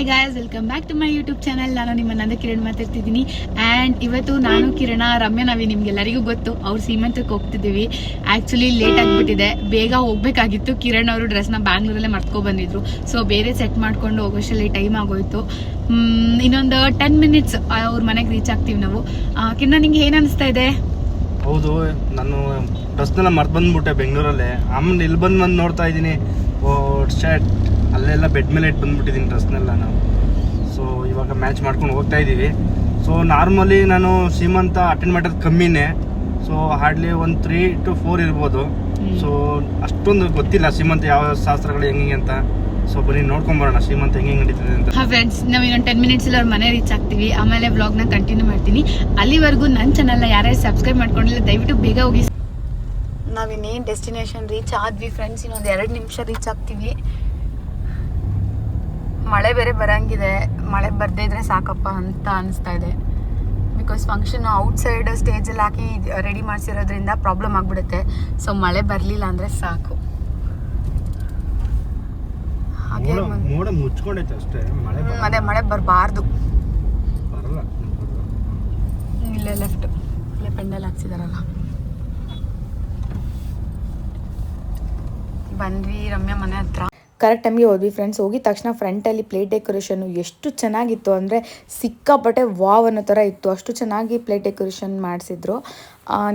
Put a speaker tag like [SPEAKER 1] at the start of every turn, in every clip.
[SPEAKER 1] Hi guys welcome back to my YouTube channel ನಾನು ನಿಮ್ಮ ನಂದ ಕಿರಣ್ ಮಾತಾಡ್ತಿದ್ದೀನಿ. ಆ್ಯಂಡ್ ಇವತ್ತು ನಾನು ಕಿರಣ, ರಮ್ಯ ನಾವಿ ನಿಮ್ಗೆಲ್ಲರಿಗೂ ಗೊತ್ತು. ಅವ್ರು ಸೀಮಂತಕ್ಕೆ ಹೋಗ್ತಿದ್ದೀವಿ. ಆ್ಯಕ್ಚುಲಿ ಲೇಟ್ ಆಗಿಬಿಟ್ಟಿದೆ. ಬೇಗ ಹೋಗ್ಬೇಕಾಗಿತ್ತು. ಕಿರಣ್ ಅವರು ಡ್ರೆಸ್ನ ಬ್ಯಾಂಗ್ಳೂರಲ್ಲೇ ಮರ್ತ್ಕೊ ಬಂದಿದ್ರು. ಸೊ ಬೇರೆ ಸೆಟ್ ಮಾಡ್ಕೊಂಡು ಹೋಗೋಷ್ಟರಲ್ಲಿ ಟೈಮ್ ಆಗೋಯ್ತು. ಇನ್ನೊಂದು ಟೆನ್ ಮಿನಿಟ್ಸ್ ಅವ್ರ ಮನೆಗೆ ರೀಚ್ ಆಗ್ತೀವಿ ನಾವು. ಕಿರಣ, ನಿಂಗೆ ಏನು ಅನಿಸ್ತಾ ಇದೆ?
[SPEAKER 2] ಹೌದು, ನಾನು ಡ್ರೆಸ್ನೆಲ್ಲ ಮರ್ತು ಬಂದ್ಬಿಟ್ಟೆ ಬೆಂಗಳೂರಲ್ಲೇ. ಆಮೇಲೆ ಇಲ್ಲಿ ಬಂದು ಬಂದು ನೋಡ್ತಾ ಇದ್ದೀನಿ. ಓ ಶರ್ಟ್ ಅಲ್ಲೆಲ್ಲ ಬೆಡ್ ಮೇಲೆ ಇಟ್ಟು ಬಂದ್ಬಿಟ್ಟಿದ್ದೀನಿ ಡ್ರೆಸ್ನೆಲ್ಲ ನಾವು. ಸೊ ಇವಾಗ ಮ್ಯಾಚ್ ಮಾಡ್ಕೊಂಡು ಹೋಗ್ತಾ ಇದ್ದೀವಿ. ಸೊ ನಾರ್ಮಲಿ ನಾನು ಸೀಮಂತ ಅಟೆಂಡ್ ಮಾಡೋದು ಕಮ್ಮಿನೇ. ಸೊ ಹಾರ್ಡ್ಲಿ ಒಂದು ತ್ರೀ ಟು ಫೋರ್ ಇರ್ಬೋದು. ಸೊ ಅಷ್ಟೊಂದು ಗೊತ್ತಿಲ್ಲ ಸೀಮಂತ ಯಾವ ಶಾಸ್ತ್ರಗಳು ಹೆಂಗೆ ಅಂತ. ಸೊ ಬನ್ನಿ ನೋಡ್ಕೊಂಬರೋಣ ಶ್ರೀಮಂತ ಹೆಂಗೆ ಹೆಂಗೆ ನಡೀತದೆ ಅಂತ.
[SPEAKER 1] ಹಾ ಫ್ರೆಂಡ್ಸ್ ನಾವು ಇನ್ನೊಂದು ಟೆನ್ ಮಿನಿಟ್ಸ್ ಅವ್ರ ಮನೆ ರೀಚ್ ಆಗ್ತೀವಿ. ಆಮೇಲೆ ವ್ಲಾಗ್ನ ಕಂಟಿನ್ಯೂ ಮಾಡ್ತೀನಿ. ಅಲ್ಲಿವರೆಗೂ ನನ್ನ ಚಾನಲ್ನ ಯಾರ್ಯಾರು ಸಬ್ಸ್ಕ್ರೈಬ್ ಮಾಡ್ಕೊಂಡಿಲ್ಲ ದಯವಿಟ್ಟು ಬೇಗ ಹೋಗಿ. ನಾವಿನ್ನೇನು ಡೆಸ್ಟಿನೇಷನ್ ರೀಚ್ ಆದ್ವಿ ಫ್ರೆಂಡ್ಸ್ ಇನ್ನೊಂದು ಎರಡು ನಿಮಿಷ ರೀಚ್ ಆಗ್ತೀವಿ. ಮಳೆ ಬೇರೆ ಬರಂಗಿದೆ ಮಳೆ ಬರ್ದೇ ಇದ್ರೆ ಸಾಕಪ್ಪ ಅಂತ ಅನಿಸ್ತಾ ಇದೆ. ಬಿಕಾಸ್ ಫಂಕ್ಷನ್ ಔಟ್ಸೈಡ್ ಸ್ಟೇಜಲ್ಲಿ ಹಾಕಿ ರೆಡಿ ಮಾಡಿಸಿರೋದ್ರಿಂದ ಪ್ರಾಬ್ಲಮ್ ಆಗಿಬಿಡುತ್ತೆ. ಸೊ ಮಳೆ ಬರಲಿಲ್ಲ ಅಂದರೆ ಸಾಕು. ಅದೇ ಮಳೆ ಬರಬಾರ್ದು. ಇಲ್ಲೇ ಲೆಫ್ಟ್ ಇಲ್ಲೇ ಪೆಂಡಲ್ ಹಾಕ್ಸಿದಾರಲ್ಲ. ಬಂದ್ವಿ ರಮ್ಯಾ ಮನೆ ಹತ್ರ.
[SPEAKER 3] ಕರೆಕ್ಟ್ ಟೈಮ್ಗೆ ಹೋದ್ವಿ ಫ್ರೆಂಡ್ಸ್ ಹೋಗಿ ತಕ್ಷಣ ಫ್ರಂಟಲ್ಲಿ ಪ್ಲೇಟ್ ಡೆಕೋರೇಷನ್ ಎಷ್ಟು ಚೆನ್ನಾಗಿತ್ತು ಅಂದರೆ ಸಿಕ್ಕಾಪಟ್ಟೆ ವಾವ್ ಅನ್ನೋ ಥರ ಇತ್ತು. ಅಷ್ಟು ಚೆನ್ನಾಗಿ ಪ್ಲೇಟ್ ಡೆಕೋರೇಷನ್ ಮಾಡಿಸಿದ್ರು.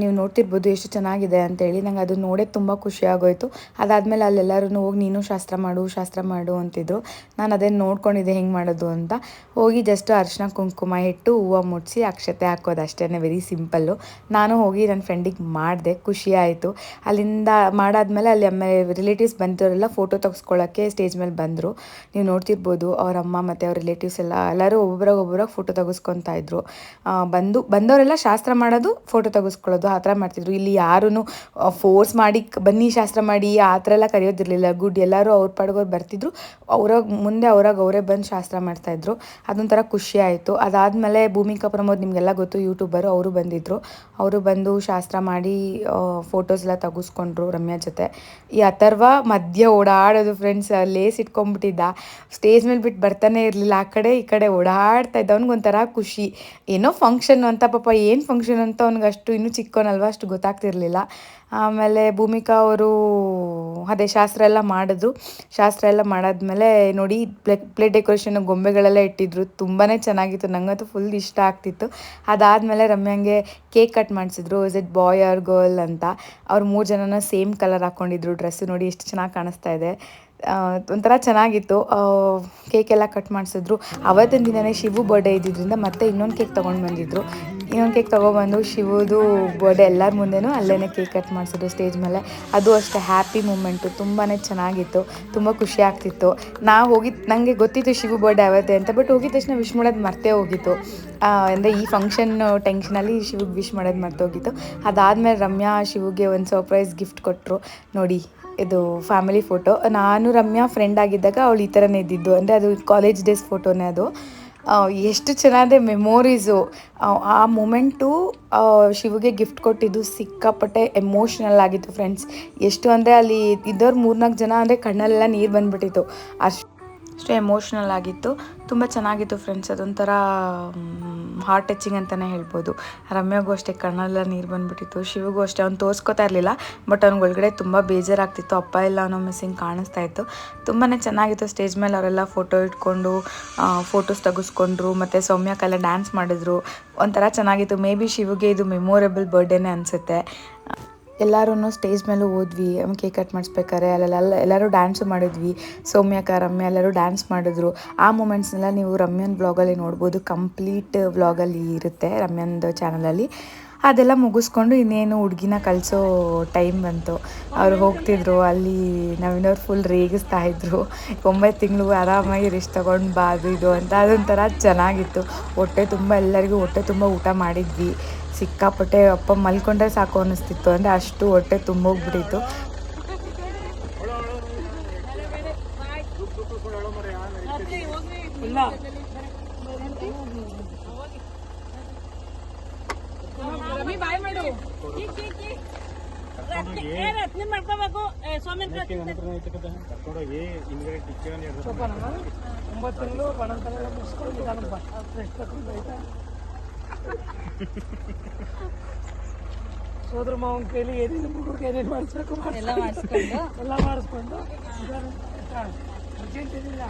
[SPEAKER 3] ನೀವು ನೋಡ್ತಿರ್ಬೋದು ಎಷ್ಟು ಚೆನ್ನಾಗಿದೆ ಅಂತೇಳಿ ನಂಗೆ ಅದು ನೋಡೋಕ್ಕೆ ತುಂಬ ಖುಷಿ ಆಗೋಯ್ತು. ಅದಾದಮೇಲೆ ಅಲ್ಲೆಲ್ಲರೂ ಹೋಗಿ, ನೀನು ಶಾಸ್ತ್ರ ಮಾಡು ಶಾಸ್ತ್ರ ಮಾಡು ಅಂತಿದ್ರು. ನಾನು ಅದೇನು ನೋಡ್ಕೊಂಡಿದ್ದೆ, ಹೆಂಗೆ ಮಾಡೋದು ಅಂತ. ಹೋಗಿ ಜಸ್ಟ್ ಅರಿಶಿನ ಕುಂಕುಮ ಇಟ್ಟು ಹೂವು ಮುಟ್ಸಿ, ಅಕ್ಷತೆ ಹಾಕೋದು ಅಷ್ಟೇ ವೆರಿ ಸಿಂಪಲ್ಲು ನಾನು ಹೋಗಿ ನನ್ನ ಫ್ರೆಂಡಿಗೆ ಮಾಡಿದೆ, ಖುಷಿ ಆಯಿತು. ಅಲ್ಲಿಂದ ಮಾಡಾದ್ಮೇಲೆ ಅಲ್ಲಿ ಅಮ್ಮ ರಿಲೇಟಿವ್ಸ್ ಬಂದವರೆಲ್ಲ ಫೋಟೋ ತೆಗೆಸ್ಕೊಳ್ಳೋಕ್ಕೆ ಸ್ಟೇಜ್ ಮೇಲೆ ಬಂದರು. ನೀವು ನೋಡ್ತಿರ್ಬೋದು, ಅವ್ರ ಅಮ್ಮ ಮತ್ತು ಅವ್ರ ರಿಲೇಟಿವ್ಸ್ ಎಲ್ಲ, ಎಲ್ಲರೂ ಒಬ್ಬೊಬ್ಬರಾಗ ಫೋಟೋ ತೆಗೆಸ್ಕೊತಾ ಇದ್ರು. ಬಂದು ಬಂದವರೆಲ್ಲ ಶಾಸ್ತ್ರ ಮಾಡೋದು ಫೋಟೋ ತೆಗೆಸ್ಕೊಳ್ಳೋದು ಆ ಥರ ಮಾಡ್ತಿದ್ರು. ಇಲ್ಲಿ ಯಾರೂ ಫೋರ್ಸ್ ಮಾಡಿ ಬನ್ನಿ ಶಾಸ್ತ್ರ ಮಾಡಿ, ಆ ಥರ ಎಲ್ಲ ಕರೆಯೋದಿರಲಿಲ್ಲ ಗುಡ್, ಎಲ್ಲರೂ ಅವ್ರ ಪಾಡ್ಗೋರು ಬರ್ತಿದ್ರು. ಅವ್ರ ಮುಂದೆ ಅವ್ರಾಗ ಅವರೇ ಬಂದು ಶಾಸ್ತ್ರ ಮಾಡ್ತಾಯಿದ್ರು ಅದೊಂಥರ ಖುಷಿ ಆಯಿತು. ಅದಾದಮೇಲೆ ಭೂಮಿಕಾ ಪ್ರಮೋದ್ ನಿಮಗೆಲ್ಲ ಗೊತ್ತು ಯೂಟ್ಯೂಬರು ಅವರು ಬಂದಿದ್ದರು ಅವರು ಬಂದು ಶಾಸ್ತ್ರ ಮಾಡಿ ಫೋಟೋಸ್ ಎಲ್ಲ ತೆಗೆಸ್ಕೊಂಡ್ರು ರಮ್ಯಾ ಜೊತೆ. ಈ ಅಥರ್ವ ಮಧ್ಯ ಓಡಾಡೋದು ಫ್ರೆಂಡ್ಸ್ ಲೇಸ್ ಇಟ್ಕೊಂಡ್ಬಿಟ್ಟಿದ್ದ ಸ್ಟೇಜ್ ಮೇಲೆ ಬಿಟ್ಟು ಬರ್ತಾನೆ ಇರಲಿಲ್ಲ. ಆ ಕಡೆ, ಈ ಕಡೆ ಓಡಾಡ್ತಾ ಇದ್ದ. ಅವ್ನಿಗೊಂಥರ ಖುಷಿ. ಏನೋ ಫಂಕ್ಷನ್ ಅಂತ ಪಾಪ, ಏನು ಫಂಕ್ಷನ್ ಅಂತ ಅವ್ನಿಗೆ ಅಷ್ಟು ಇನ್ನೂ ಚಿಕ್ಕವನಲ್ವ ಅಷ್ಟು ಗೊತ್ತಾಗ್ತಿರ್ಲಿಲ್ಲ. ಆಮೇಲೆ ಭೂಮಿಕಾ ಅವರು, ಅದೇ ಶಾಸ್ತ್ರ ಎಲ್ಲ ಮಾಡಿದ್ರು ಶಾಸ್ತ್ರ ಎಲ್ಲ ಮಾಡಾದ್ಮೇಲೆ ನೋಡಿ ಪ್ಲೇ ಪ್ಲೇಟ್ ಡೆಕೋರೇಷನ್ ಗೊಂಬೆಗಳೆಲ್ಲ ಇಟ್ಟಿದ್ರು. ತುಂಬಾ ಚೆನ್ನಾಗಿತ್ತು. ನನಗಂತೂ ಫುಲ್ ಇಷ್ಟ ಆಗ್ತಿತ್ತು. ಅದಾದಮೇಲೆ ರಮ್ಯಾಂಗೆ ಕೇಕ್ ಕಟ್ ಮಾಡಿಸಿದ್ರು. Is it boy or girl ಅಂತ. ಅವ್ರು ಮೂರು ಜನನ ಸೇಮ್ ಕಲರ್ ಹಾಕ್ಕೊಂಡಿದ್ರು ಡ್ರೆಸ್ಸು ನೋಡಿ ಎಷ್ಟು ಚೆನ್ನಾಗಿ ಕಾಣಿಸ್ತಾ ಇದೆ. ಒಂಥರ ಚೆನ್ನಾಗಿತ್ತು. ಕೇಕ್ ಎಲ್ಲ ಕಟ್ ಮಾಡಿಸಿದ್ರು. ಅವತ್ತಿನ ದಿನವೇ ಶಿವು ಬರ್ಡೇ ಇದ್ದಿದ್ದರಿಂದ ಮತ್ತೆ ಇನ್ನೊಂದು ಕೇಕ್ ತೊಗೊಂಡು ಬಂದಿದ್ರು. ಇನ್ನೊಂದು ಕೇಕ್ ತೊಗೊಬಂದು ಶಿವದು ಬರ್ಡೇ ಎಲ್ಲರ ಮುಂದೆನೂ ಅಲ್ಲೇ ಕೇಕ್ ಕಟ್ ಮಾಡಿಸಿದ್ರು ಸ್ಟೇಜ್ ಮೇಲೆ. ಅದು ಅಷ್ಟೇ ಹ್ಯಾಪಿ ಮೂಮೆಂಟು ತುಂಬಾ ಚೆನ್ನಾಗಿತ್ತು. ತುಂಬ ಖುಷಿ ಆಗ್ತಿತ್ತು. ನಾ ಹೋಗಿದ್ದು ನನಗೆ ಗೊತ್ತಿತ್ತು ಶಿವು ಬರ್ಡೇ ಯಾವತ್ತೆ ಅಂತ ಬಟ್ ಹೋಗಿದ ತಕ್ಷಣ ವಿಶ್ ಮಾಡೋದು ಮರ್ತೇ ಹೋಗಿತ್ತು. ಅಂದರೆ ಈ ಫಂಕ್ಷನ್ ಟೆನ್ಷನಲ್ಲಿ ಶಿವಿಗೆ ವಿಶ್ ಮಾಡೋದು ಮರ್ತೋಗಿತ್ತು ಅದಾದಮೇಲೆ ರಮ್ಯಾ ಶಿವಗೆ ಒಂದು ಸರ್ಪ್ರೈಸ್ ಗಿಫ್ಟ್ ಕೊಟ್ಟರು ನೋಡಿ, ಇದು ಫ್ಯಾಮಿಲಿ ಫೋಟೋ ನಾನು ರಮ್ಯಾ ಫ್ರೆಂಡ್ ಆಗಿದ್ದಾಗ ಅವಳು ಈ ಥರನೇ ಇದ್ದಿದ್ದು. ಅಂದರೆ ಅದು ಕಾಲೇಜ್ ಡೇಸ್ ಫೋಟೋನೇ ಅದು. ಎಷ್ಟು ಚೆನ್ನಾಗಿದೆ ಮೆಮೋರೀಸು ಆ ಮೂಮೆಂಟು ಶಿವಗೆ ಗಿಫ್ಟ್ ಕೊಟ್ಟಿದ್ದು ಸಿಕ್ಕಾಪಟ್ಟೆ ಎಮೋಷ್ನಲ್ ಆಗಿತ್ತು ಫ್ರೆಂಡ್ಸ್ ಎಷ್ಟು ಅಂದರೆ ಅಲ್ಲಿ ಇದ್ದವ್ರು ಮೂರ್ನಾಲ್ಕು ಜನ ಅಂದರೆ ಕಣ್ಣಲ್ಲೆಲ್ಲ ನೀರು ಬಂದ್ಬಿಟ್ಟಿತ್ತು. ಅಷ್ಟು ಅಷ್ಟು ಎಮೋಷ್ನಲ್ ಆಗಿತ್ತು. ತುಂಬ ಚೆನ್ನಾಗಿತ್ತು ಫ್ರೆಂಡ್ಸ್ ಅದೊಂಥರ ಹಾರ್ಟ್ ಟಚಿಂಗ್ ಅಂತಲೇ ಹೇಳ್ಬೋದು. ರಮ್ಯಾಗೂ ಅಷ್ಟೇ ಕಣ್ಣೆಲ್ಲ ನೀರು ಬಂದ್ಬಿಟ್ಟಿತ್ತು. ಶಿವಗೂ ಅಷ್ಟೇ, ಅವ್ನು ತೋರಿಸ್ಕೊತಾ ಇರಲಿಲ್ಲ ಬಟ್ ಅವ್ನಿಗೆ ಒಳಗಡೆ ತುಂಬ ಬೇಜಾರಾಗ್ತಿತ್ತು. ಅಪ್ಪ ಇಲ್ಲ ಅನ್ನೋ ಮಿಸ್ಸಿಂಗ್ ಕಾಣಿಸ್ತಾ ಇತ್ತು. ತುಂಬಾ ಚೆನ್ನಾಗಿತ್ತು ಸ್ಟೇಜ್ ಮೇಲೆ ಅವರೆಲ್ಲ ಫೋಟೋ ಇಟ್ಕೊಂಡು ಫೋಟೋಸ್ ತೆಗೆಸ್ಕೊಂಡ್ರು, ಮತ್ತು ಸೌಮ್ಯಕ್ಕೆಲ್ಲ ಡ್ಯಾನ್ಸ್ ಮಾಡಿದ್ರು. ಒಂಥರ ಚೆನ್ನಾಗಿತ್ತು. ಮೇ ಬಿ ಶಿವಗೆ ಇದು ಮೆಮೊರೇಬಲ್ ಬರ್ಡೇನೇ ಅನಿಸುತ್ತೆ. ಎಲ್ಲರೂ ಸ್ಟೇಜ್ ಮೇಲೂ ಹೋದ್ವಿ ಕೇಕ್ ಕಟ್ ಮಾಡಿಸ್ಬೇಕಾರೆ, ಅಲ್ಲೆಲ್ಲ ಎಲ್ಲರೂ ಡ್ಯಾನ್ಸು ಮಾಡಿದ್ವಿ ಸೌಮ್ಯಕ ರಮ್ಯ ಎಲ್ಲರೂ ಡ್ಯಾನ್ಸ್ ಮಾಡಿದ್ರು. ಆ ಮೂಮೆಂಟ್ಸ್ನೆಲ್ಲ ನೀವು ರಮ್ಯನ್ ಬ್ಲಾಗಲ್ಲಿ ನೋಡ್ಬೋದು ಕಂಪ್ಲೀಟ್ ವ್ಲಾಗಲ್ಲಿ ಇರುತ್ತೆ ರಮ್ಯನ್ದು ಚಾನಲಲ್ಲಿ ಅದೆಲ್ಲ ಮುಗಿಸ್ಕೊಂಡು ಇನ್ನೇನು ಹುಡುಗಿನ ಕಳಿಸೋ ಟೈಮ್ ಬಂತು. ಅವ್ರು ಹೋಗ್ತಿದ್ರು, ಅಲ್ಲಿ ನವೀನವ್ರು ಫುಲ್ ರೇಗಿಸ್ತಾ ಇದ್ರು. ಒಂಬತ್ತು ತಿಂಗಳು ಆರಾಮಾಗಿ ರೆಸ್ಟ್ ತೊಗೊಂಡು ಬಾದು ಇದು ಅಂತ, ಅದೊಂಥರ ಚೆನ್ನಾಗಿತ್ತು. ಹೊಟ್ಟೆ ತುಂಬ, ಎಲ್ಲರಿಗೂ ಹೊಟ್ಟೆ ತುಂಬ ಊಟ ಮಾಡಿದ್ವಿ. ಸಿಕ್ಕಾಪಟ್ಟೆ ಅಪ್ಪ ಮಲ್ಕೊಂಡ್ರೆ ಸಾಕು ಅನ್ನಿಸ್ತಿತ್ತು. ಅಂದರೆ ಅಷ್ಟು ಹೊಟ್ಟೆ ತುಂಬೋಗ್ಬಿಟ್ಟಿತ್ತು.
[SPEAKER 4] ಒಂಬತ್ತು ತಿಂಗಳು ಬಡತನ ಮುಗಿಸ್ಕೊಂಡು ಸೋದ್ರ ಮಾವನ ಕೈಲಿ ಏನೇನು ಹುಡುಗರಿಗೆ ಏನೇನು ಮಾಡಿಸ್ಬೇಕು ಎಲ್ಲ ಮಾಡಿಸ್ಕೊಂಡು? ಎಲ್ಲ ಮಾಡಿಸ್ಕೊಂಡು. ಅರ್ಜೆಂಟ್ ಏನಿಲ್ಲ.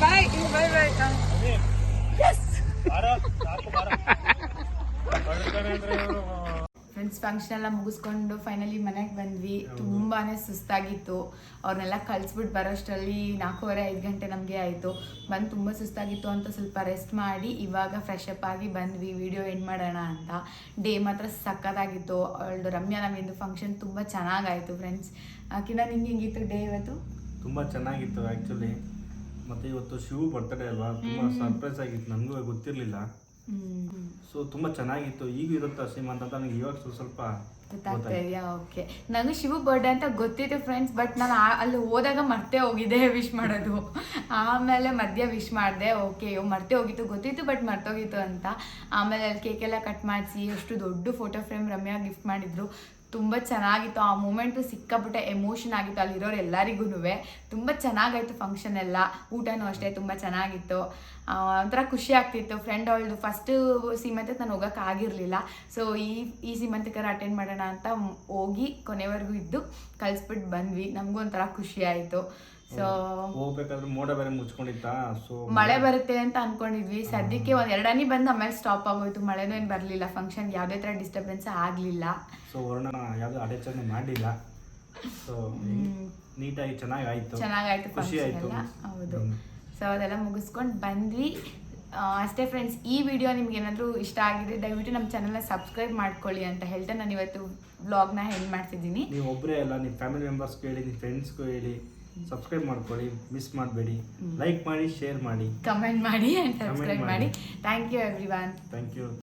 [SPEAKER 3] ಬಾಯ್ ಬಾಯ್ ಬಾಯ್ ಫಂಕ್ಷನ್ ಎಲ್ಲ ಮುಗಿಸ್ಕೊಂಡು ಫೈನಲಿ ಮನೆಗೆ ಬಂದ್ವಿ. ತುಂಬಾನೇ ಸುಸ್ತಾಗಿತ್ತು. ಅವ್ರನ್ನೆಲ್ಲ ಕಳ್ಸ್ಬಿಟ್ಟು ಬರೋಷ್ಟರಲ್ಲಿ ನಾಲ್ಕೂವರೆ ಐದು ಗಂಟೆ ನಮಗೆ ಆಯಿತು. ಬಂದು ತುಂಬ ಸುಸ್ತಾಗಿತ್ತು ಅಂತ ಸ್ವಲ್ಪ ರೆಸ್ಟ್ ಮಾಡಿ ಇವಾಗ ಫ್ರೆಶ್ ಅಪ್ ಆಗಿ ಬಂದ್ವಿ. ವಿಡಿಯೋ ಎಂಡ್ ಮಾಡೋಣ ಅಂತ. ಡೇ ಮಾತ್ರ ಸಕ್ಕತ್ತಾಗಿತ್ತು ಅವಳದು ರಮ್ಯಾ ನಮ್ಮಿಂದು ಫಂಕ್ಷನ್ ತುಂಬ ಚೆನ್ನಾಗಾಯಿತು ಫ್ರೆಂಡ್ಸ್ ಆಕಿನ ನಿಂಗೆ ಹೆಂಗಿತ್ತು ಡೇ ಇವತ್ತು?
[SPEAKER 2] ತುಂಬ ಚೆನ್ನಾಗಿತ್ತು ಆ್ಯಕ್ಚುಲಿ ಮತ್ತು ಇವತ್ತು ಶಿವ ಬರ್ತಡೇ ಅಲ್ವಾ? ತುಂಬ ಸರ್ಪ್ರೈಸ್ ಆಗಿತ್ತು. ನನಗೂ ಗೊತ್ತಿರಲಿಲ್ಲ. ಸೊ ತುಂಬ ಚೆನ್ನಾಗಿತ್ತು. ಈಗ ಇರುತ್ತಾ ಶ್ರೀಮಂತ ಅಂತ ನನಗೆ ಇವಾಗ ಸ್ವಲ್ಪ
[SPEAKER 3] ಓಕೆ ನನಗೆ ಶಿವ ಬರ್ಡೇ ಅಂತ ಗೊತ್ತಿತ್ತು ಫ್ರೆಂಡ್ಸ್ ಬಟ್ ನಾನು ಅಲ್ಲಿ ಹೋದಾಗ ಮರ್ತೆ ಹೋಗಿದ್ದೆ ವಿಶ್ ಮಾಡೋದು. ಆಮೇಲೆ ಮಧ್ಯ ವಿಶ್ ಮಾಡಿದೆ. ಓಕೆ ಮರ್ತೆ ಹೋಗಿತ್ತು. ಗೊತ್ತಿತ್ತು ಬಟ್ ಮರ್ತೋಗಿತ್ತು ಅಂತ. ಆಮೇಲೆ ಅಲ್ಲಿ ಕೇಕ್ ಎಲ್ಲ ಕಟ್ ಮಾಡಿಸಿ ಅಷ್ಟು ದೊಡ್ಡ ಫೋಟೋ ಫ್ರೇಮ್ ರಮ್ಯಾ ಗಿಫ್ಟ್ ಮಾಡಿದ್ರು. ತುಂಬ ಚೆನ್ನಾಗಿತ್ತು. ಆ ಮೂಮೆಂಟು ಸಿಕ್ಕಾಪಟ್ಟೆ ಎಮೋಷನ್ ಆಗಿತ್ತು. ಅಲ್ಲಿರೋರು ಎಲ್ಲರಿಗೂ ತುಂಬ ಚೆನ್ನಾಗಾಯಿತು ಫಂಕ್ಷನ್ ಎಲ್ಲ. ಊಟನೂ ಅಷ್ಟೇ ತುಂಬ ಚೆನ್ನಾಗಿತ್ತು. ಒಂಥರ ಖುಷಿ ಆಗ್ತಿತ್ತು. ಫ್ರೆಂಡ್ ಅವಳದು ಫಸ್ಟ್ ಸೀಮಂತಕ್ಕೆ ನಾನು ಹೋಗೋಕ್ಕಾಗಿರಲಿಲ್ಲ ಸೊ ಈ ಈ ಸೀಮಂತಕರ ಅಟೆಂಡ್ ಮಾಡೋಣ ಅಂತ ಹೋಗಿ ಕೊನೆವರೆಗೂ ಇದ್ದು ಕಳಿಸ್ಬಿಟ್ಟು ಬಂದ್ವಿ. ನಮಗೂ ಒಂಥರ ಖುಷಿ ಆಯಿತು. ಸೊ
[SPEAKER 2] ಹೋಗ್ಬೇಕಾದ್ರೆ ಮೋಡ ಬೇರೆ ಮುಚ್ಕೊಂಡಿತ್ತ? ಸೊ
[SPEAKER 3] ಮಳೆ ಬರುತ್ತೆ ಅಂತ ಅನ್ಕೊಂಡಿದ್ವಿ. ಸದ್ಯಕ್ಕೆ ಒಂದ್ ಎರಡನೇ ಬಂದು ಆಮೇಲೆ ಸ್ಟಾಪ್ ಆಗೋಯ್ತು. ಮಳೆನೂ ಏನ್ ಬರಲಿಲ್ಲ. ಫಂಕ್ಷನ್ ಯಾವುದೇ ತರ ಡಿಸ್ಟರ್ಬೆನ್ಸ್ ಆಗಲಿಲ್ಲ.
[SPEAKER 2] ಸೊ ವರ್ಣ ಯಾವ್ದು ಅಡಚಣೆ ಮಾಡಿಲ್ಲ ಸೊ ನೀಟಾಗಿ ಚೆನ್ನಾಗಿ ಆಯಿತು.
[SPEAKER 3] ಚೆನ್ನಾಗಾಯ್ತು
[SPEAKER 2] ಖುಷಿ ಆಯ್ತು.
[SPEAKER 3] ಹೌದು. ಸೊ ಅದೆಲ್ಲ ಮುಗಿಸ್ಕೊಂಡು ಬಂದ್ವಿ. ಅಷ್ಟೇ ಫ್ರೆಂಡ್ಸ್ ಈ ವಿಡಿಯೋ ನಿಮ್ಗೆ ಏನಾದರೂ ಇಷ್ಟ ಆಗಿದೆ ದಯವಿಟ್ಟು ನಮ್ಮ ಚಾನಲ್ನ ಸಬ್ಸ್ಕ್ರೈಬ್ ಮಾಡ್ಕೊಳ್ಳಿ ಅಂತ ಹೇಳ್ತಾ ನಾನು ಇವತ್ತು ಬ್ಲಾಗ್ನ ಹೆಂಡ್ ಮಾಡ್ತಿದ್ದೀನಿ.
[SPEAKER 2] ನೀವು ಒಬ್ಬರೇ ಅಲ್ಲ ನಿಮ್ಮ ಫ್ಯಾಮಿಲಿ ಮೆಂಬರ್ಸ್ಗೂ ಹೇಳಿ ನಿಮ್ಮ ಫ್ರೆಂಡ್ಸ್ಗೂ ಹೇಳಿ ಸಬ್ಸ್ಕ್ರೈಬ್ ಮಾಡ್ಕೊಳ್ಳಿ ಮಿಸ್ ಮಾಡಬೇಡಿ ಲೈಕ್ ಮಾಡಿ ಶೇರ್ ಮಾಡಿ.
[SPEAKER 3] ಕಮೆಂಟ್ ಮಾಡಿ ಆ್ಯಂಡ್ ಸಬ್ಸ್ಕ್ರೈಬ್
[SPEAKER 2] ಮಾಡಿ.
[SPEAKER 3] Thank you every
[SPEAKER 2] thank you